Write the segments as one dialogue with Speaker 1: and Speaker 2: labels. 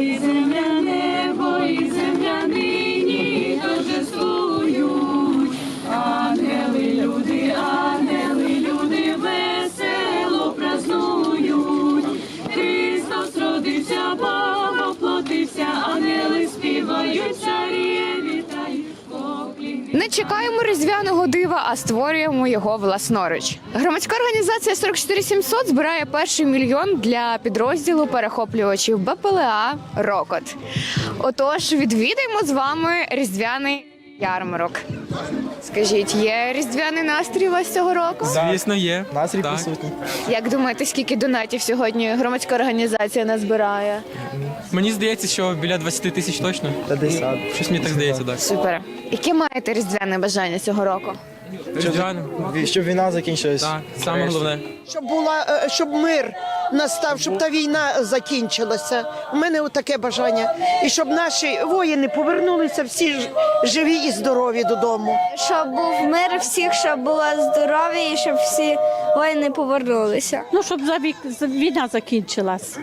Speaker 1: і земля, небо, і земля нині торжествують. Ангели, люди, ангели, люди весело празнують. Христос родився, Бог оплотився, ангели співають, царі вітають, поклін.
Speaker 2: Не чекаємо різдвяного дива, а створюємо його власноруч. Громадська організація 44700 збирає перший мільйон для підрозділу перехоплювачів БПЛА Рокот. Отож, відвідаємо з вами різдвяний ярмарок. Скажіть, є різдвяний настрій у вас цього року?
Speaker 3: Звісно, є.
Speaker 4: Настрій
Speaker 3: Так.
Speaker 4: присутній.
Speaker 2: Як думаєте, скільки донатів сьогодні громадська організація назбирає?
Speaker 3: Мені здається, що біля 20 тисяч точно.
Speaker 4: 50.
Speaker 3: Щось мені так здається, так.
Speaker 2: Супер. Яке маєте різдвяне бажання цього року?
Speaker 3: Різдвяно.
Speaker 4: Щоб війна закінчилась.
Speaker 3: Так, саме головне.
Speaker 5: Щоб була, е, щоб мир настав, щоб та війна закінчилася. У мене таке бажання. І щоб наші воїни повернулися всі живі і здорові додому.
Speaker 6: Щоб був мир всіх, щоб було здоров'я і щоб всі воїни повернулися.
Speaker 7: Ну, щоб за війна закінчилась.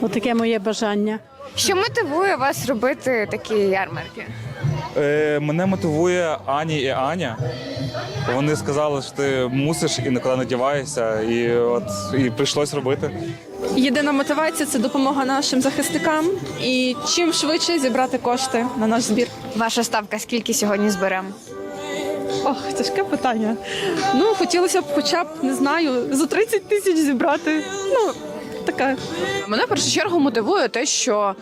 Speaker 7: Отаке моє бажання.
Speaker 2: Що мотивує вас робити такі ярмарки?
Speaker 8: Е, мене мотивує Ані і Аня. Вони сказали, що ти мусиш і ніколи не діваєшся, і от і прийшлось робити.
Speaker 9: Єдина мотивація це допомога нашим захисникам і чим швидше зібрати кошти на наш збір.
Speaker 2: Ваша ставка скільки сьогодні зберемо?
Speaker 9: Ох, тяжке питання. Ну, хотілося б хоча б, не знаю, за 30 тисяч зібрати. Ну, така
Speaker 10: Мене в першу чергу мотивує те, що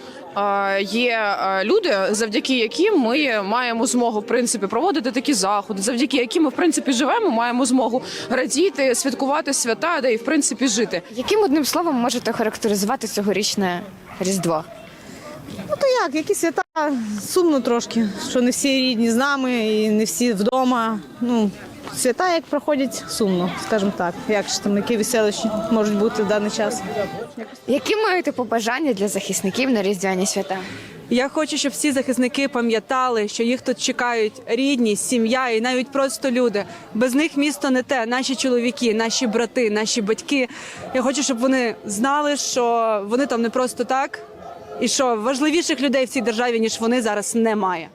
Speaker 10: є люди, завдяки яким ми маємо змогу в принципі проводити такі заходи, завдяки яким ми в принципі живемо, маємо змогу радіти, святкувати свята, де і в принципі жити.
Speaker 2: Яким одним словом можете характеризувати цьогорічне Різдво?
Speaker 11: Ну то як, які свята сумно трошки, що не всі рідні з нами і не всі вдома. Ну, свята як проходять сумно, скажімо так. Як ж там, які веселощі можуть бути в даний час.
Speaker 2: Які маєте побажання для захисників на різдвяні свята?
Speaker 12: Я хочу, щоб всі захисники пам'ятали, що їх тут чекають рідні, сім'я і навіть просто люди. Без них місто не те. Наші чоловіки, наші брати, наші батьки. Я хочу, щоб вони знали, що вони там не просто так, і що важливіших людей в цій державі ніж вони зараз немає.